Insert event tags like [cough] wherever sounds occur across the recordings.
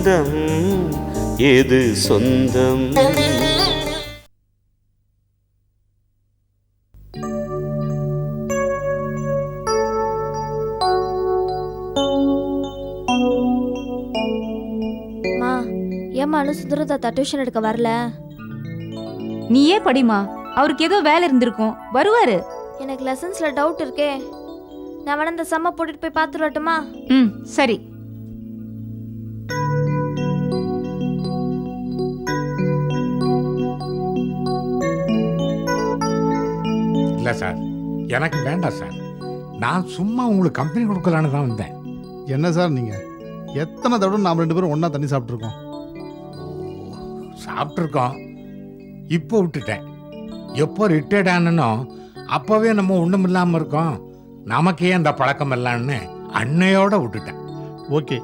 பந்தம் எது சொந்தம்? மா ஏம்மா அனு சுந்தரம் தாத்தா டியூஷன் எடுக்க வரல? நீயே படிமா அவருக்கு ஏதோ வேலை இருந்திருக்கும். வருவாரு. எனக்கு லெசன்ஸ்ல டவுட் இருக்கே. நான் வேணா இந்த செம்ம போட்டுட்டு போய் பார்த்துட்டு வரட்டுமா? ம் சரி. இல்லை சார். எனக்கு வேண்டாம் சார். நான் சும்மா உங்களுக்கு கம்பெனி கொடுக்கலான்னு தான் வந்தேன். என்ன சார் நீங்கள் எத்தனை தடவை நாம் ரெண்டு பேரும் ஒன்றா தண்ணி சாப்பிட்ருக்கோம் சாப்பிட்ருக்கோம் இப்போ விட்டுட்டேன். எப்போ ரிட்டையர்ட் ஆனனோ அப்போவே நம்ம ஒன்றும் இல்லாமல் இருக்கோம். நமக்கே அந்த பழக்கம் இல்லைன்னு அன்னையோட விட்டுட்டேன். ஓகே.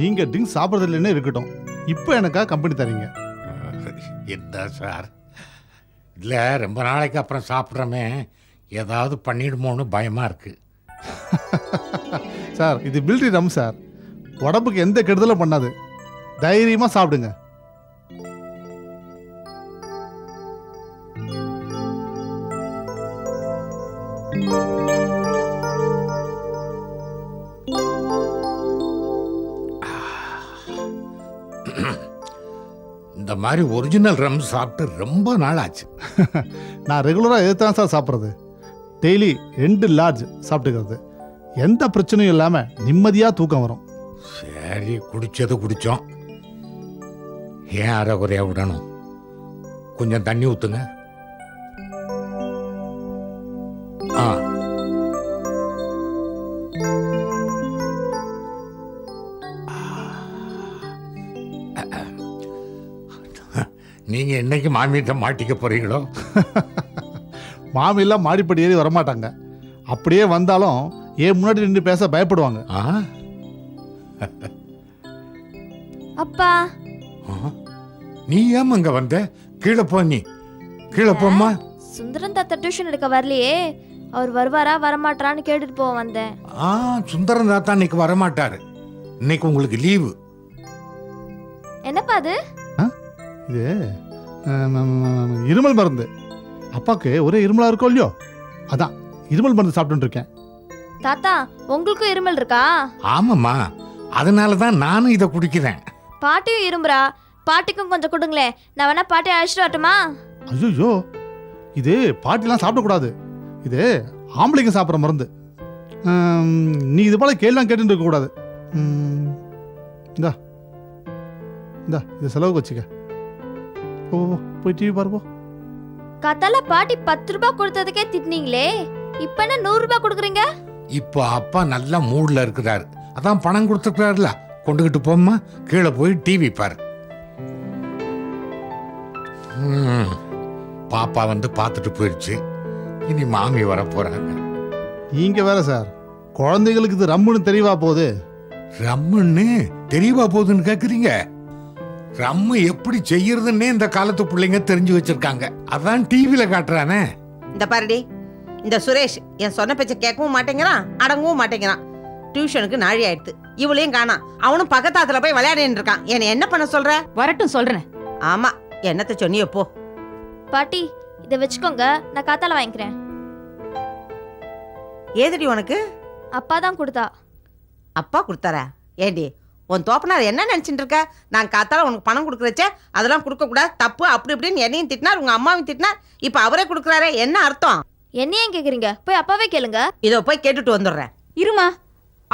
நீங்கள் ட்ரிங்க்ஸ் சாப்பிட்றது இல்லைன்னு இருக்கட்டும். இப்போ எனக்கா கம்பெனி தரீங்க. என்ன சார். இல்லை ரொம்ப நாளைக்கு அப்புறம் சாப்பிட்றோமே. ஏதாவது பண்ணிடுமோன்னு பயமாக இருக்குது [laughs] சார் இது மிலிட்ரி ரம் சார். உடம்புக்கு எந்த கெடுதலும் பண்ணாது. தைரியமாக சாப்பிடுங்க. [clears throat] இந்த மாதிரி ஒரிஜினல் ரம் சாப்பிட்டு ரொம்ப நாள் ஆச்சு [laughs] நான் ரெகுலராக எது தான் சார் சாப்பிட்றது. டெய்லி ரெண்டு லார்ஜ் சாப்பிட்டுக்கிறது. எந்த பிரச்சனையும் இல்லாமல் நிம்மதியாக தூக்கம் வரும். சரி குடிச்சது குடிச்சோம். ஏன் அரை குறையா விடணும்? கொஞ்சம் தண்ணி ஊத்துங்க. ஆ. நீங்க என்னைக்கு மாமியிட்ட மாட்டிக்க போறீங்களோ? [laughs] மாமியெல்லாம் மாடிப்படி ஏறி வரமாட்டாங்க. அப்படியே வந்தாலும் ஏன் முன்னாடி நின்று பேச பயப்படுவாங்க. ஆ? அப்பா? நீ ஏன் அங்க வந்த? கீழே போ நீ. கீழே போம்மா. சுந்தரம் தாத்தா டியூஷன் எடுக்க வரலையே. அவர் வருவாரா வரமாட்டாரான்னு கேட்டுட்டு போக வந்தேன். ஆ சுந்தரம் தாத்தா இன்னைக்கு வரமாட்டாரு. இன்னைக்கு உங்களுக்கு லீவு. என்னப்பா அது? இது இருமல் மருந்து. அப்பாவுக்கு ஒரே இருமலாக இருக்கோ இல்லையோ? அதான் இருமல் மருந்து சாப்பிட்டுட்டு இருக்கேன். தாத்தா உங்களுக்கும் இருமல் இருக்கா? ஆமாம்மா அதனால தான் நானும் இதை குடிக்கிறேன். பாட்டியும் இரும்புறா. பாட்டிக்கும் கொஞ்சம் கொடுங்களேன் நான் வேணா பாட்டி அழைச்சிட்டு வரட்டுமா? ஐயோ இது பாட்டிலாம் சாப்பிடக்கூடாது. இது ஆம்பளைங்க சாப்பிட்ற மருந்து. நீ இது போல கேள்லாம் கேட்டுட்டு இருக்கக்கூடாது ம், இந்தா. இந்தா இது செலவுக்கு வச்சுக்க. ஓ ஓ, போய் டிவி பாரு போ. கத்தால பாட்டி பத்து ரூபாய் கொடுத்ததுக்கே திட்டினீங்களே. இப்ப என்ன நூறு ரூபாய் கொடுக்குறீங்க? இப்போ அப்பா நல்ல மூட்ல இருக்கிறாரு. அதான் பணம் கொடுத்துருக்காருல கொண்டுகிட்டு போம்மா. கீழே போய் டிவி பாரு. ம், பாப்பா வந்து பார்த்துட்டு போயிடுச்சு இனி மாமி வர போறாங்க நீங்க வேற சார். குழந்தைகளுக்கு இது ரம்முன்னு தெரியவா போகுது. ரம்முன்னு தெரியவா போகுதுன்னு கேக்குறீங்க? ரம்மு எப்படி செய்யறதுன்னே இந்த காலத்து பிள்ளைங்க தெரிஞ்சு வச்சிருக்காங்க. அதான் டிவியில காட்டுறானே. இந்த பாருடி இந்த சுரேஷ் என் சொன்ன பேச்ச கேட்கவும் மாட்டேங்கிறான் அடங்கவும் மாட்டேங்கிறான். டியூஷனுக்கு நாழி ஆயிடுத்து. இவளையும் காணாம் அவனும் பக்கத்தாத்துல போய் விளையாடின்னு இருக்கான். என்னை என்ன பண்ண சொல்ற? வரட்டும் சொல்றேன். ஆமா என்னத்த சொன்னியோ போ. பாட்டி இதை வச்சுக்கோங்க. நான் காத்தால வாங்கிக்கிறேன். ஏதுடி உனக்கு? அப்பா தான் கொடுத்தா. அப்பா கொடுத்தாரா? ஏண்டி உன் தோப்பனார் என்ன நினைச்சிட்டு இருக்க? நான் காத்தால உனக்கு பணம் கொடுக்குறச்சே அதெல்லாம் கொடுக்க கூடாது தப்பு அப்படி இப்படின்னு என்னையும் திட்டினார் உங்க அம்மாவையும் திட்டினார். இப்ப அவரே கொடுக்குறாரே என்ன அர்த்தம்? என்ன ஏன் கேக்குறீங்க? போய் அப்பாவே கேளுங்க. இதோ போய் கேட்டுட்டு வந்துடுறேன். இருமா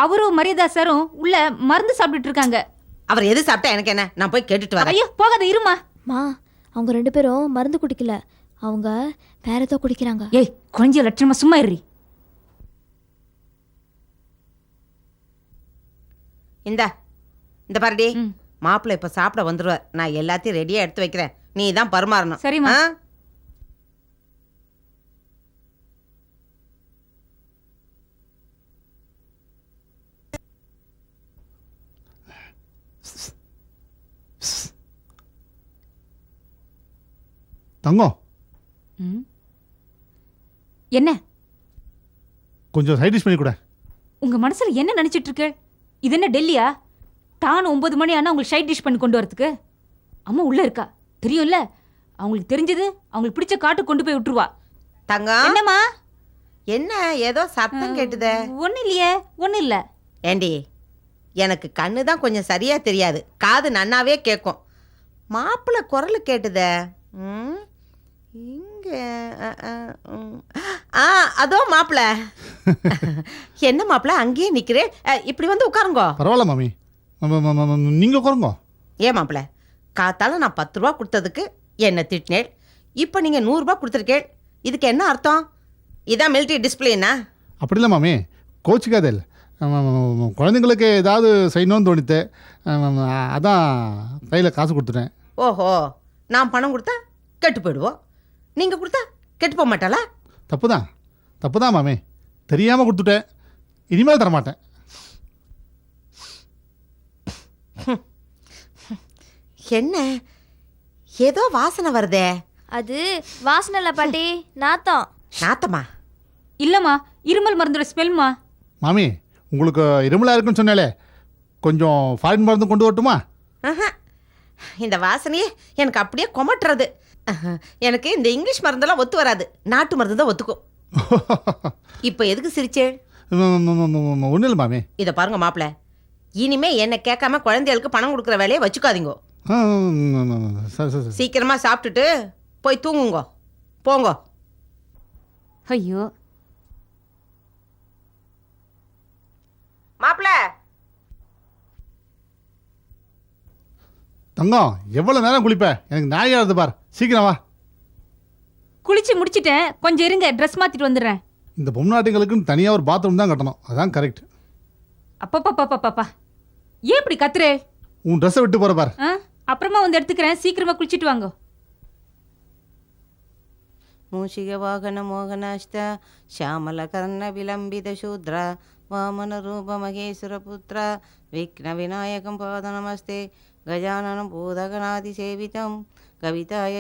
அவரும் மரியாதா சாரும் உள்ள மருந்து சாப்பிட்டுட்டு இருக்காங்க. அவர் எது சாப்பிட்டா எனக்கு என்ன? நான் போய் கேட்டுட்டு வரேன். ஐயோ போகாத இருமா. மா அவங்க ரெண்டு பேரும் மருந்து குடிக்கல. அவங்க வேற ஏதோ குடிக்கிறாங்க. ஏய் கொஞ்சம் லட்சணமா சும்மா இருறி. இந்த இந்த பாருடி. மாப்பிள்ளை இப்ப சாப்பிட வந்துருவார். நான் எல்லாத்தையும் ரெடியா எடுத்து வைக்கிறேன். நீ தான் பரிமாறணும். சரிம்மா. தங்கம். ம். என்ன? கொஞ்சம் சைட் டிஷ் பண்ணி கூட. உங்க மனசுல என்ன நினைச்சிட்டு இருக்கு? இது என்ன டெல்லியா? டான் ஒன்பது மணி ஆனா உங்களுக்கு ஷைட் டிஷ் பண்ணி கொண்டு வரதுக்கு? அம்மா உள்ள இருக்கா? தெரியும்ல? அவங்களுக்கு தெரிஞ்சது அவங்களுக்கு பிடிச்ச காட்டு கொண்டு போய் விட்டுருவா. தங்கம்? என்னம்மா? என்ன ஏதோ சத்தம் கேட்டுதே. ஒண்ணு இல்லையே ஒண்ணு இல்ல. ஏண்டி எனக்கு கண்ணு தான் கொஞ்சம் சரியா தெரியாது. காது நன்னாவே கேட்கும் மாப்பிள்ளை குரல் கேட்டுதே. ம் இங்க. ஆ அதோ மாப்பிள்ளை. [laughs] என்ன மாப்பிள்ளை? அங்கேயே நிக்கிறேன். இப்படி வந்து உட்காருங்கோ. பரவாயில்ல மாமி. ம- ம- ம- ம- நீங்க உட்காருங்க. ஏன் மாப்பிள்ளை காத்தால நான் பத்து ரூபா கொடுத்ததுக்கு என்ன திட்டினேள். இப்போ நீங்கள் நூறுரூபா கொடுத்துருக்கேள். இதுக்கு என்ன அர்த்தம்? இதான் மிலிட்ரி டிஸ்பிளேனா அப்படி இல்லை மாமி. கோச்சிக்காதே இல்லை குழந்தைங்களுக்கு ஏதாவது செய்யணும்னு தோணித்து அதான் கையில் காசு கொடுத்துட்டேன். ஓஹோ நான் பணம் கொடுத்தா கெட்டு போயிடுவோம். நீங்கள் கொடுத்தா கெட்டு போக மாட்டாளா? தப்பு தான் தப்பு தான் மாமி. தெரியாமல் கொடுத்துட்டேன். இனிமேல் தரமாட்டேன். என்ன? ஏதோ வாசனை வருதே. அது வாசனை இல்ல பாட்டி நாத்தம். நாத்தம்மா இல்லம்மா இருமல் மருந்தோட ஸ்மெல்மா மாமி உங்களுக்கு இருமலாக இருக்குன்னு சொன்னாலே கொஞ்சம் ஃபாரின் மருந்து கொண்டு வரட்டுமா? ஆஹா. இந்த வாசனையே எனக்கு அப்படியே கொமட்டுறது. எனக்கு இந்த இங்கிலீஷ் மருந்தெல்லாம் ஒத்து வராது. நாட்டு மருந்து தான் ஒத்துக்கும். [laughs] இப்போ எதுக்கு சிரிச்சேள் ஒன்றும் இல்லை மாமி. இதை பாருங்க மாப்பிள்ள இனிமே என்னை கேட்காம குழந்தைகளுக்கு பணம் கொடுக்குற வேலையை வச்சுக்காதீங்க. சீக்கிரமா சாப்பிட்டுட்டு போய் தூங்குங்க. போங்க. ஐயோ. மாப்பிள்ள. தங்கம் எவ்வளோ நேரம் குளிப்ப? எனக்கு நாயாவது பார். சீக்கிரம் வா. குளிச்சு முடிச்சிட்டேன். கொஞ்சம் இருங்க ட்ரெஸ் மாத்திட்டு வந்துடுறேன். இந்த பொம்நாட்டிங்களுக்குன்னு தனியாக ஒரு பாத்ரூம் தான் கட்டணும். அதான் கரெக்ட் அப்பப்பப்பப்பப்பா ஏன் இப்படி கத்துறே? உன் ட்ரெஸ்ஸை விட்டு போகிற பார். ஆ? அப்புறமா வந்து எடுத்துக்கிறேன். சீக்கிரமா குளிச்சுட்டு வாங்க. மூஷிக வாகன மோகனாஷ்ட ஷியாமல கர்ண விலம்பித சூத்ர வாமன ரூப மகேஸ்வரபுத்திர விக்ன விநாயகம் பாத நமஸ்தே கஜானனம் பூதகநாதி சேவிதம் கவிதாய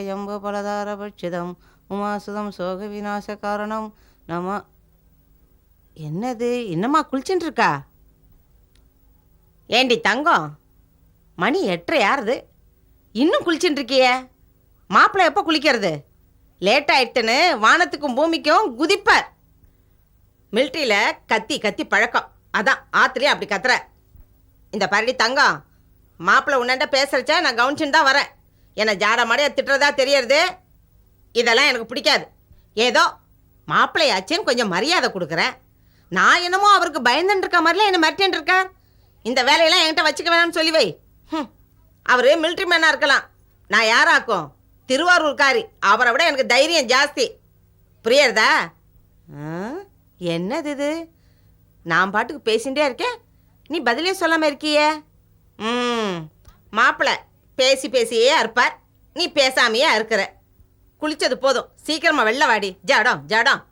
பலதார பட்சிதம் உமாசுதம் சோக விநாச காரணம் நம என்னது? என்னம்மா குளிச்சுட்டு இருக்கா? ஏண்டி தங்கம்? மணி எட்டரை யாருது இன்னும் குளிச்சுட்டு இருக்கியே மாப்பிள்ளை எப்போ குளிக்கிறது? லேட் ஆயிட்டுன்னு வானத்துக்கும் பூமிக்கும் குதிப்பார் மிலிட்ரியில் கத்தி கத்தி பழக்கம். அதான் ஆத்துலேயே அப்படி கத்துற. இந்த பரடி தங்கம். மாப்பிள்ளை உன்னண்ட பேசுறச்சா நான் கவனிச்சுன்னு தான் வரேன். என்னை ஜாட மாடையா திட்டுறதா தெரியறது? இதெல்லாம் எனக்கு பிடிக்காது. ஏதோ மாப்பிள்ளையாச்சேன்னு கொஞ்சம் மரியாதை கொடுக்குறேன். நான் என்னமோ அவருக்கு பயந்துட்டு இருக்க மாதிரிலாம் என்னை மிரட்டின்னு இருக்கார் இந்த வேலையெல்லாம் என்கிட்ட வச்சுக்க வேணாம்னு சொல்லி வை. ஹம். அவர் மிலிட்ரி மேனாக இருக்கலாம். நான் யாராக்கும்? திருவாரூர்காரி. அவரை விட எனக்கு தைரியம் ஜாஸ்தி. புரியறதா? என்னது இது? நான் பாட்டுக்கு பேசிகிட்டே இருக்கேன். நீ பதிலே சொல்லாமல் இருக்கியே? ம். மாப்பிள்ளை பேசி பேசியே இருப்பார் நீ பேசாமையே இருக்கிற குளிச்சது போதும். சீக்கிரமா வெளில வாடி. ஜாடம் ஜாடம்.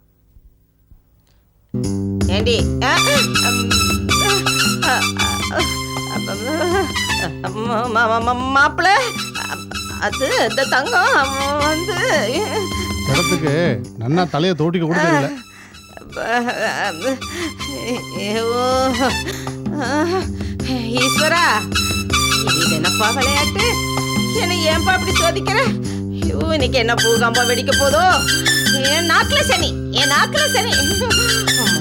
ஏண்டி? ஆ, மாப்பிள்ள அது இந்த தங்கம் வந்து இடத்துக்கு நன்னா தலையை தோட்டிக்க கூட தெரியல. ஈஸ்வரா இது என்னப்பா விளையாட்டு? என்னை ஏன்பா அப்படி சோதிக்கிற? ஐயோ இன்னைக்கு என்ன பூகம்பா வெடிக்க போதோ? என் நாக்குல சனி என் நாக்குல சனி.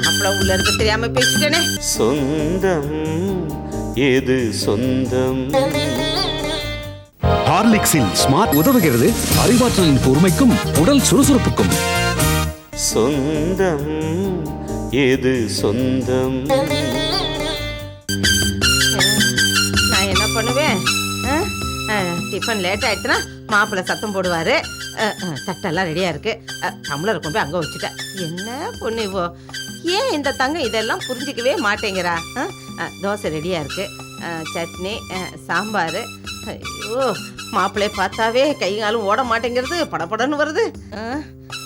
மாப்பிள்ள உள்ள இருக்க தெரியாம பேசிட்டேனே. சொந்தம் எது சொந்தம்? ஹார்லிக்ஸில் ஸ்மார்ட் உதவுகிறது அறிவாற்றலின் கூர்மைக்கும் உடல் சுறுசுறுப்புக்கும். சொந்தம் எது சொந்தம்? நான் என்ன பண்ணுவேன்? டிஃபன் லேட் ஆயிடுச்சுன்னா மாப்பிள்ளை சத்தம் போடுவாரு. தட்டெல்லாம் ரெடியா இருக்கு. டம்ளர் கொண்டு போய் அங்க வச்சுட்டேன். என்ன பொண்ணு இவோ? ஏன் இந்த தங்கம் இதெல்லாம் புரிஞ்சிக்கவே மாட்டேங்கிறா? தோசை ரெடியா இருக்கு. ஆ, சட்னி ஆ, சாம்பார். ஐயோ மாப்பிள்ளைய பார்த்தாவே கை காலும் ஓட மாட்டேங்கிறது படபடன்னு வருது.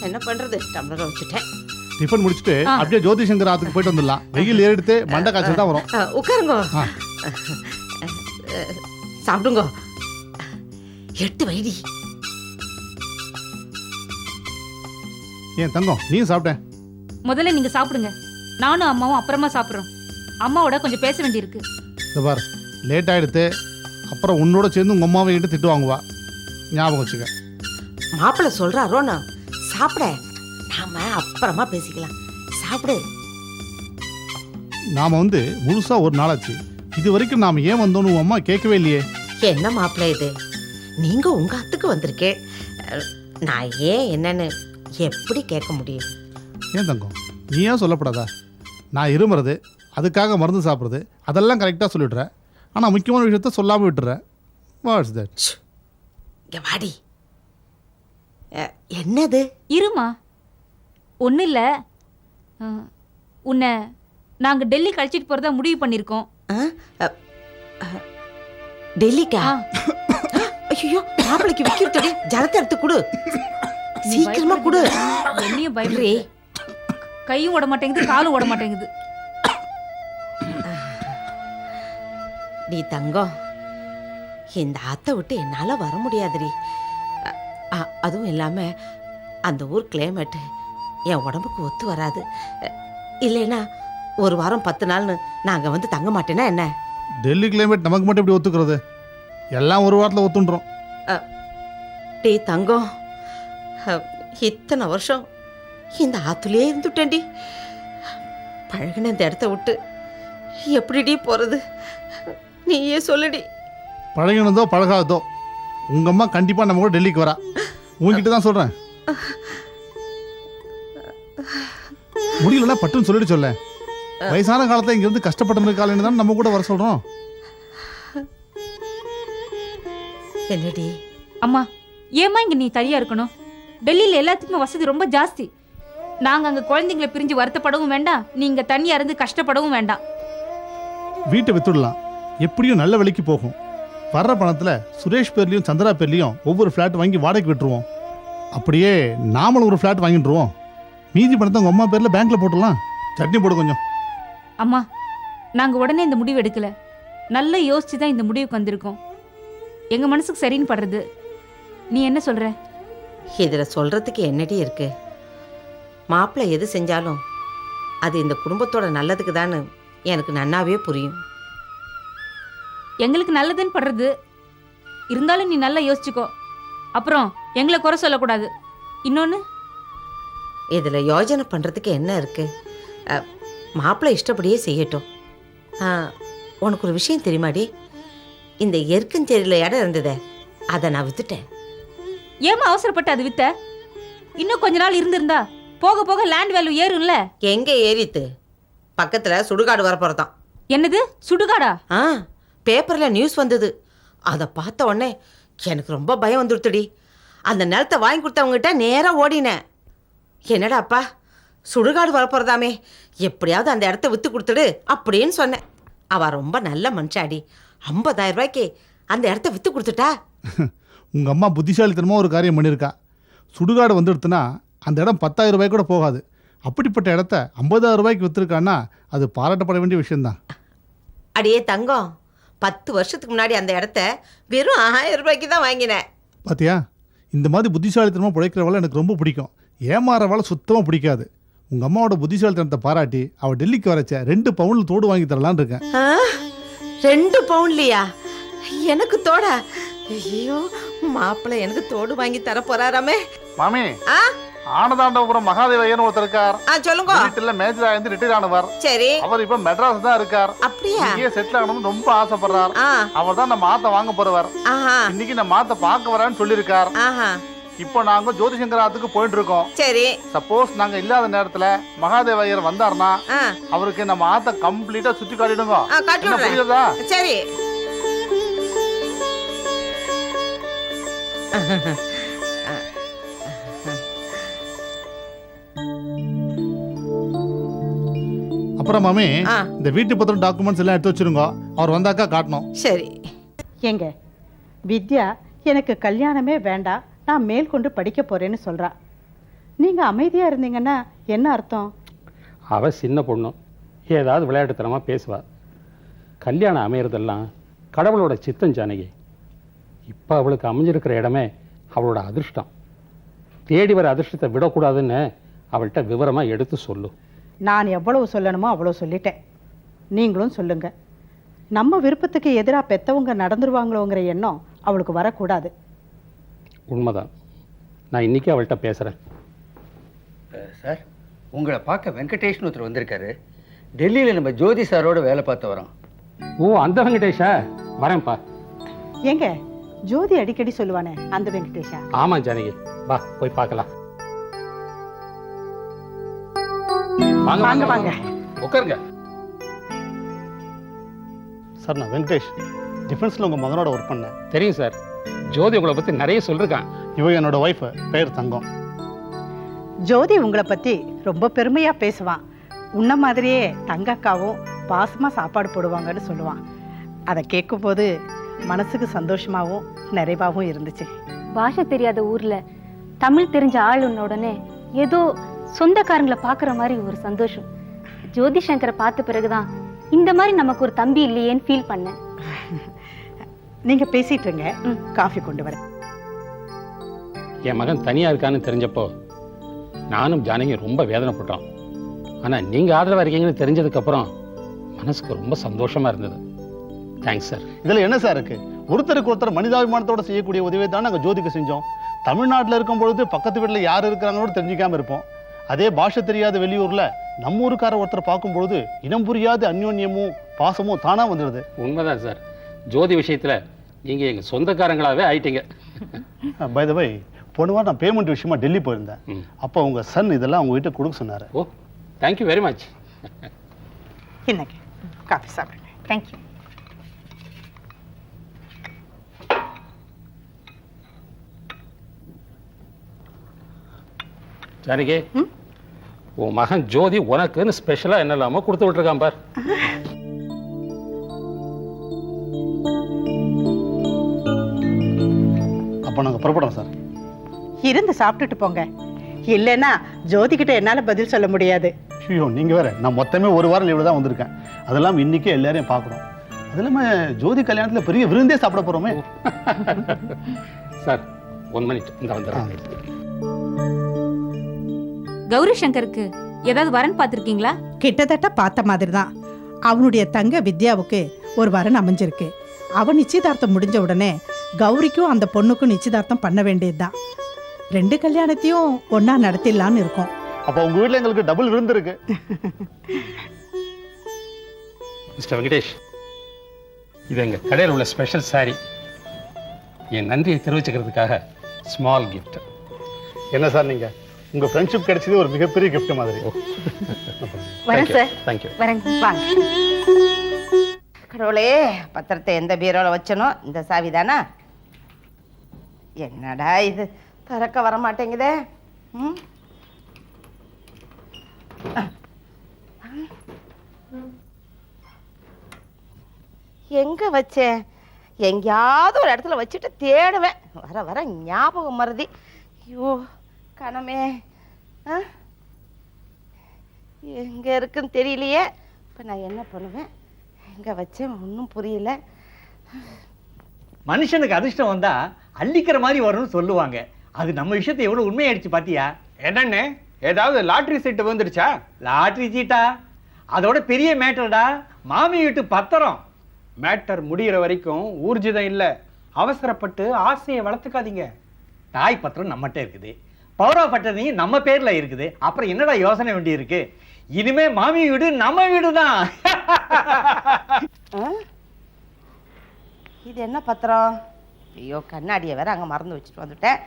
என்ன பண்றது? டம்ளரை வச்சுட்டேன். டிஃபன் முடிச்சுட்டு. அப்படியே ஜோதிசங்கர் ஆத்துக்கு போயிட்டு வந்துடலாம். வெயில் ஏறிட்டு மண்டை காய்ச்சல் தான் வரும். உட்காருங்க. சாப்பிடுங்க. எட்டு வைடி. ஏன் தங்கம் நீ சாப்பிட்டேன். முதல்ல நீங்க சாப்பிடுங்க. நானும் அம்மாவும் அப்புறமா சாப்பிடுறோம். அம்மாவோட கொஞ்சம் பேச வேண்டியிருக்கு. இந்த பார் லேட் ஆகிடுத்து அப்புறம் உன்னோட சேர்ந்து உங்கள் அம்மாவை கிட்ட திட்டு வாங்குவா. ஞாபகம் வச்சுக்க. மாப்பிள்ளை சொல்றாரோன்னு சாப்பிட. நாம அப்புறமா பேசிக்கலாம். சாப்பிடு. நாம் வந்து முழுசாக ஒரு நாளாச்சு. இது வரைக்கும் நாம் ஏன் வந்தோன்னு உன் அம்மா கேட்கவே இல்லையே. என்ன மாப்பிள்ளை இது? நீங்க உங்க அத்துக்கு வந்திருக்கே. நான் ஏன் என்னன்னு எப்படி கேட்க முடியும்? ஏன் தங்கம்? நீ ஏன் சொல்லப்படாதா? நான் இருமுறது. அதுக்காக மருந்து சாப்பிட்றது. அதெல்லாம் கரெக்டாக சொல்லிடுற. ஆனால் முக்கியமான விஷயத்த சொல்லாமல் விட்டுற. வாட்ஸ் தட் இங்க வாடி. என்னது? இருமா. ஒன்றும் இல்லை. உன்னை நாங்கள் டெல்லி கழிச்சிட்டு போகிறதா முடிவு பண்ணியிருக்கோம் டெல்லிக்கா. ஐயோ மாப்பிள்ளைக்கு விக்கிறதுடி ஜலத்தை எடுத்து கொடு. சீக்கிரமா கொடு. என்னையும். பயப்படுறே கையும் ஓட மாட்டேங்குது காலும் ஓட மாட்டேங்குது. நீ தங்கம் இந்த ஆத்தை விட்டு என்னால வர முடியாதுடி. அதுவும் இல்லாம அந்த ஊர் கிளைமேட்டு என் உடம்புக்கு ஒத்து வராது. இல்லைன்னா ஒரு வாரம் பத்து நாள்னு நாங்க வந்து தங்க மாட்டேன்னா என்ன? டெல்லி கிளைமேட் நமக்கு மட்டும் இப்படி ஒத்துக்கிறது? எல்லாம் ஒரு வாரத்தில் ஒத்துன்றோம். டீ தங்கம் இத்தனை வருஷம் இந்த ஆத்துலயே இருந்துட்டேன்டி. பழகின இந்த இடத்த விட்டு எப்படிடி போறது? நீயே சொல்லுடி. பழகினதோ பழகாததோ உங்கள் அம்மா கண்டிப்பாக நம்ம கூட டெல்லிக்கு வரா. உங்ககிட்ட தான் சொல்கிறேன் முடியலன்னா பட்டுன்னு சொல்லிட்டு சொல்ல. வயசான காலத்தில் இங்கேருந்து கஷ்டப்பட்டு இருக்காளேன்னு தான் நம்ம கூட வர சொல்கிறோம் என்னடி? அம்மா ஏம்மா இங்கே நீ தனியாக இருக்கணும்? டெல்லியில் எல்லாத்துக்குமே வசதி ரொம்ப ஜாஸ்தி. நாங்கள் அங்கே குழந்தைங்களை பிரிஞ்சு வருத்தப்படவும் வேண்டாம் நீ இங்கே தனியாக இருந்து கஷ்டப்படவும் வேண்டாம். வீட்டை வித்துடலாம். எப்படியும் நல்ல விலைக்கு போகும். வர்ற பணத்தில் சுரேஷ் பேர்லையும் சந்திரா பேர்லையும் ஒவ்வொரு ஃப்ளாட் வாங்கி வாடகைக்கு விட்டுருவோம். அப்படியே நாமளும் ஒரு ஃப்ளாட் வாங்கிட்டுருவோம் மீதி பணத்தை உங்கள் அம்மா பேரில் பேங்க்கில் போட்டுடலாம். சட்னி போடு கொஞ்சம். அம்மா நாங்கள் உடனே இந்த முடிவு எடுக்கல. நல்லா யோசிச்சு தான் இந்த முடிவுக்கு வந்திருக்கோம். எங்கள் மனசுக்கு சரின்னு படுறது. நீ என்ன சொல்கிற இதுல சொல்றதுக்கு என்னடி இருக்கு? மாப்பிள்ளை எது செஞ்சாலும் அது இந்த குடும்பத்தோட நல்லதுக்கு எனக்கு நன்னாவே புரியும். எங்களுக்கு நல்லதுன்னு படுறது. இருந்தாலும் நீ நல்லா யோசிச்சுக்கோ. அப்புறம் எங்களை குறை சொல்லக்கூடாது. இன்னொன்று இதுல யோஜனை பண்றதுக்கு என்ன இருக்கு? அ, மாப்பிள்ளை இஷ்டப்படியே செய்யட்டும். ஆ, உனக்கு ஒரு விஷயம் தெரியுமாடி? இந்த எருக்கஞ்சேரியில் இடம் இருந்ததே அதை நான் வித்துட்டேன். ஏமா அவசரப்பட்டு அது வித்த? இன்னும் கொஞ்ச நாள் இருந்திருந்தா போக போக லேண்ட் வேல்யூ ஏறும்ல? எங்க ஏறித்து? பக்கத்துல சுடுகாடு வரப்போறதான் என்னது? சுடுகாடா? ஆ. பேப்பரில் நியூஸ் வந்தது. அதை பார்த்த உடனே எனக்கு ரொம்ப பயம் வந்துடுத்துடி அந்த நிலத்தை வாங்கி கொடுத்தவங்ககிட்ட நேராக ஓடினேன். என்னடா அப்பா சுடுகாடு வரப்போறதாமே எப்படியாவது அந்த இடத்த விற்று கொடுத்துடு அப்படின்னு சொன்னேன். அவ ரொம்ப நல்ல மனுஷாடி. ஐம்பதாயிரம் ரூபாய்க்கு அந்த இடத்த விற்று கொடுத்துட்டா? [laughs] உங்கள் அம்மா புத்திசாலித்தனமாக ஒரு காரியம் பண்ணியிருக்கா. சுடுகாடு வந்துடுத்துனா அந்த இடம் பத்தாயிரம் ரூபாய் கூட போகாது. அப்படிப்பட்ட இடத்த ஐம்பதாயிரம் ரூபாய்க்கு விற்றுருக்கான்னா அது பாராட்டப்பட வேண்டிய விஷயம்தான். அடியே தங்கம் பத்து வருஷத்துக்கு முன்னாடி அந்த இடத்த வெறும் ஆயிரம் ரூபாய்க்கு தான் வாங்கினேன். பாத்தியா? இந்த மாதிரி புத்திசாலித்தனமாக பிழைக்கிறவளை எனக்கு ரொம்ப பிடிக்கும். ஏமாறவளை சுத்தமாக பிடிக்காது. உங்கள் அம்மாவோட புத்திசாலித்தனத்தை பாராட்டி அவள் டெல்லிக்கு வரச்ச ரெண்டு பவுனில் தோடு வாங்கி தரலான்னு இருக்கேன். ரெண்டு பவுண்ட்லையா எனக்கு தோட. ஐயோ மாப்பிள்ளை எனக்கு தோடு வாங்கி தர போறாராமே. மாமி. ஆ? ஆனதாண்டபுரம் மகாதேவையன் ஒருத்தர் இருக்கார். சொல்லுங்க. வீட்டில் மேஜர் ஆயிருந்து ரிட்டையர் ஆனவர். சரி. அவர் இப்போ மெட்ராஸ் தான் இருக்கார். அப்படியா? இங்கேயே செட்டில் ஆகணும்னு ரொம்ப ஆசைப்படுறார். அவர் தான் நம்ம மாத்த வாங்க போறவர். ஆஹா. இன்னைக்கு நம்ம மாத்த பார்க்க வரேன்னு சொல்லியிருக்கார். ஆஹா. இப்போ நாங்க ஜோதிசங்கராத்துக்கு போயிட்டு இருக்கோம் சரி. சப்போஸ் நாங்க இல்லாத நேரத்துல மகாதேவையர் வந்தாருன்னா ஆ. அவருக்கு நம்ம ஆத்த கம்ப்ளீட்டா சுத்தி காட்டிடுங்க. புரியுதா? சரி. [laughs] அப்புறம் மாமி இந்த வீட்டு பத்திரம் டாக்குமெண்ட்ஸ் எல்லாம் எடுத்து வச்சிருங்க. அவர் வந்தாக்கா காட்டணும். சரி. ஏங்க வித்யா எனக்கு கல்யாணமே வேண்டாம். நான் மேற்கொண்டு படிக்க போறேன்னு சொல்றா. நீங்க அமைதியா இருந்தீங்கன்னா என்ன அர்த்தம்? அவ சின்ன பொண்ணு. ஏதாவது விளையாட்டுத்தனமாக பேசுவா. கல்யாணம் அமையறதெல்லாம் கடவுளோட சித்தம் ஜானகி. இப்போ அவளுக்கு அமைஞ்சிருக்கிற இடமே அவளோட அதிர்ஷ்டம். தேடி வர அதிர்ஷ்டத்தை விடக்கூடாதுன்னு அவள்கிட்ட விவரமாக எடுத்து சொல்லு. நான் எவ்வளவு சொல்லணுமோ அவ்வளோ சொல்லிட்டேன். நீங்களும் சொல்லுங்க. நம்ம விருப்பத்துக்கு எதிராக பெத்தவங்க நடந்துருவாங்களோங்கிற எண்ணம் அவளுக்கு வரக்கூடாது. உண்மைதான். நான் இன்னைக்கே அவள்கிட்ட பேசுகிறேன் சார் உங்களை பார்க்க வெங்கடேஷ்னு ஒருத்தர் வந்திருக்காரு. டெல்லியில் நம்ம ஜோதி சாரோட வேலை பார்த்து வரோம். ஓ அந்த வெங்கடேஷா? வரேன்ப்பா. ஏங்க ஜோதி அடிக்கடி சொல்லுவானே அந்த வெங்கடேஷா? ஆமாம் ஜானகி. வா போய் பார்க்கலாம். வாங்க வாங்க உட்காருங்க. சார் நான் வெங்கடேஷ். டிஃபென்ஸில் உங்கள் மகனோட ஒர்க் பண்ணேன். தெரியும் சார் ஜோதி உங்களை பற்றி நிறைய சொல்லிருக்கான். இவ என்னோட ஒய்ஃப் பேர் தங்கம். ஜோதி உங்களை பத்தி ரொம்ப பெருமையா பேசுவான். உன்ன மாதிரியே தங்கக்காவும் பாசமா சாப்பாடு போடுவாங்கன்னு சொல்லுவான். அதை கேட்கும்போது மனசுக்கு சந்தோஷமாவும் நிறைவாகவும் இருந்துச்சு. பாஷை தெரியாத ஊர்ல தமிழ் தெரிஞ்ச ஆளுன உடனே ஏதோ சொந்தக்காரங்களை பார்க்குற மாதிரி ஒரு சந்தோஷம். ஜோதி சங்கரை பார்த்த பிறகுதான் இந்த மாதிரி நமக்கு ஒரு தம்பி இல்லையேன்னு ஃபீல் பண்ணேன். நீங்க பேசிட்டு இருங்க. காஃபி கொண்டு வரேன். என் மகன் தனியாக இருக்கான்னு தெரிஞ்சப்போ நானும் ஜானகியும் ரொம்ப வேதனைப்பட்டோம். ஆனால் நீங்கள் ஆதரவாக இருக்கீங்கன்னு தெரிஞ்சதுக்கப்புறம் மனசுக்கு ரொம்ப சந்தோஷமாக இருந்தது. தேங்க்ஸ் சார் இதில் என்ன சார் இருக்கு? ஒருத்தருக்கு ஒருத்தர் மனிதாபிமானத்தோட செய்யக்கூடிய உதவியை தான் நாங்கள் ஜோதிக்கு செஞ்சோம். தமிழ்நாட்டில் இருக்கும் பொழுது பக்கத்து வீட்டில் யார் இருக்கிறாங்களோ தெரிஞ்சிக்காம இருப்போம். அதே பாஷை தெரியாத வெளியூரில் நம்ம ஊருக்கார ஒருத்தர் பார்க்கும் பொழுது இனம் புரியாத அந்யோன்யமும் பாசமும் தானாக வந்துடுது. உண்மைதான் சார். ஜோதி விஷயத்தில் நீங்கள் எங்கள் சொந்தக்காரங்களாகவே ஆயிட்டீங்க. பை த வை போன வாரம் நான் பேமெண்ட் விஷயமா டெல்லி போயிருந்தேன். ம். அப்போ உங்க சன் இதெல்லாம் உங்ககிட்ட கொடுக்க சொன்னார். ஓ தேங்க்யூ வெரி மச் இன்னைக்கு காஃபி சாப்பிடுங்க. தேங்க்யூ ஜானகி உன் மகன் ஜோதி உனக்குன்னு ஸ்பெஷலாக என்னெல்லாமோ கொடுத்து விட்டுருக்கான் பார். அப்போ நாங்கள் புறப்படுறோம் சார். இருந்து சாப்பிட்டுட்டு போங்க. இல்லைன்னா ஜோதி கிட்ட என்னால பதில் சொல்ல முடியாது. ஐயோ நீங்கள் வேற நான் மொத்தமே ஒரு வாரம் லீவில் தான் வந்திருக்கேன். அதெல்லாம் இன்னைக்கே எல்லாரையும் பார்க்கணும். அது இல்லாமல் ஜோதி கல்யாணத்தில் பெரிய விருந்தே சாப்பிட போகிறோமே சார் ஒன் மினிட் இந்த வந்துடுறேன். கௌரி சங்கருக்கு ஏதாவது வரன் பார்த்துருக்கீங்களா? கிட்டத்தட்ட பார்த்த மாதிரி தான் அவனுடைய தங்க வித்யாவுக்கு ஒரு வரன் அமைஞ்சிருக்கு. அவன் நிச்சயதார்த்தம் முடிஞ்ச உடனே கௌரிக்கும் அந்த பொண்ணுக்கும் நிச்சயதார்த்தம் பண்ண வேண்டியதுதான். ரெண்டு கல்யாணத்தையும் ஒண்ணா நடத்திடலான்னு இருக்கோம். அப்போ உங்கள் வீட்டில் எங்களுக்கு டபுள் விருந்து இருக்கு. மிஸ்டர் வெங்கடேஷ் இது எங்கள் கடையில் உள்ள ஸ்பெஷல் saree. என் நன்றியை தெரிவிச்சுக்கிறதுக்காக ஸ்மால் கிஃப்ட் என்ன சார் நீங்கள் உங்கள் ஃப்ரெண்ட்ஷிப் கிடைச்சது ஒரு மிகப்பெரிய gift மாதிரி. வரேன் சார். தேங்க்யூ வரேன். வாங்க. கடவுளே பத்திரத்தை எந்த பீரோவில் வச்சனோ இந்த சாவி தானா என்னடா இது? திறக்க வர மாட்டேங்குதே. ம்? எங்க வச்சேன்? எங்கேயாவது ஒரு இடத்துல வச்சுட்டு தேடுவேன். வர வர ஞாபகம் மறதி ஐயோ. கணமே ஆ? எங்கே இருக்குன்னு தெரியலையே. இப்போ நான் என்ன பண்ணுவேன்? எங்கே வச்சேன்? ஒன்றும் புரியல. மனுஷனுக்கு அதிர்ஷ்டம் வந்தா அள்ளிக்கிற மாதிரி வரும்னு சொல்லுவாங்க. அது நம்ம விஷயத்தை எவ்வளவு உண்மையாயிடுச்சு பாத்தியா? என்னன்னு ஏதாவது லாட்ரி சீட்டு வந்துடுச்சா லாட்ரி சீட்டா? அதோட பெரிய மேட்டர்டா? மாமி வீட்டு பத்திரம். மேட்டர் முடியிற வரைக்கும் ஊர்ஜிதம் இல்ல. அவசரப்பட்டு ஆசையை வளர்த்துக்காதீங்க. தாய் பத்திரம் நம்மகிட்ட இருக்குது. பவர் ஆஃப் அட்டர்னி நம்ம பேர்ல இருக்குது. அப்புறம் என்னடா யோசனை வேண்டி இருக்கு? இனிமே மாமி வீடு நம்ம வீடு தான் இது என்ன பத்திரம்? ஐயோ கண்ணாடியை வேற அங்கே மறந்து வச்சுட்டு வந்துட்டேன்.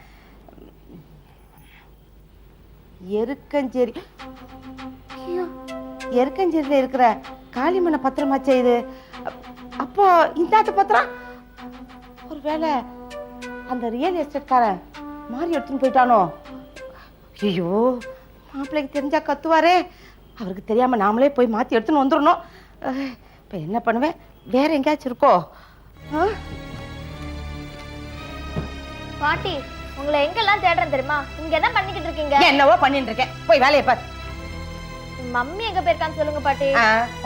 எருக்கஞ்சேரி. ஐயோ எருக்கஞ்சேரியில் இருக்கிற காளிமனை பத்திரமாச்சே இது? அப்போ இந்தாட்டு பத்திரம். ஒருவேளை அந்த ரியல் எஸ்டேட்காரன் மாறி எடுத்துன்னு போயிட்டானோ? ஐயோ மாப்பிள்ளைக்கு தெரிஞ்சா கத்துவாரே. அவருக்கு தெரியாம நாமளே போய் மாத்தி எடுத்துன்னு வந்துடணும். இப்ப என்ன பண்ணுவேன்? வேற எங்கேயாச்சும் இருக்கோ? பாட்டி உங்களை எங்கெல்லாம் தேடுறேன் தெரியுமா? இங்க என்ன பண்ணிக்கிட்டு இருக்கீங்க? என்னவோ பண்ணிட்டு இருக்கேன். போய் வேலையை பாரு. மம்மி எங்க போயிருக்கான்னு சொல்லுங்க பாட்டி.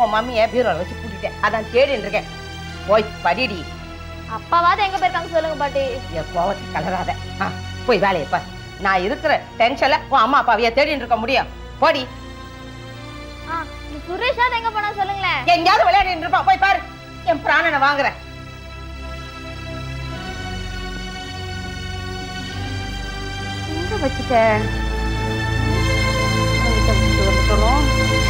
உன் மம்மியை பீரோல வச்சு கூட்டிட்டேன். அதான் தேடின்னு இருக்கேன். போய் படிடி. அப்பாவாவது எங்க போயிருக்காங்க சொல்லுங்க பாட்டி. என் கோவத்தை கலராத. போய் வேலையை பாரு. நான் இருக்கிற டென்ஷன்ல உன் அம்மா அப்பாவைய தேடிட்டு இருக்க முடியும்? போடி. சுரேஷா எங்க போனா சொல்லுங்களேன். எங்கேயாவது விளையாடிட்டு இருப்பா போய் பாரு. என் பிராணனை வாங்குறேன். வச்சுட்டேன் வந்துட்டோம்.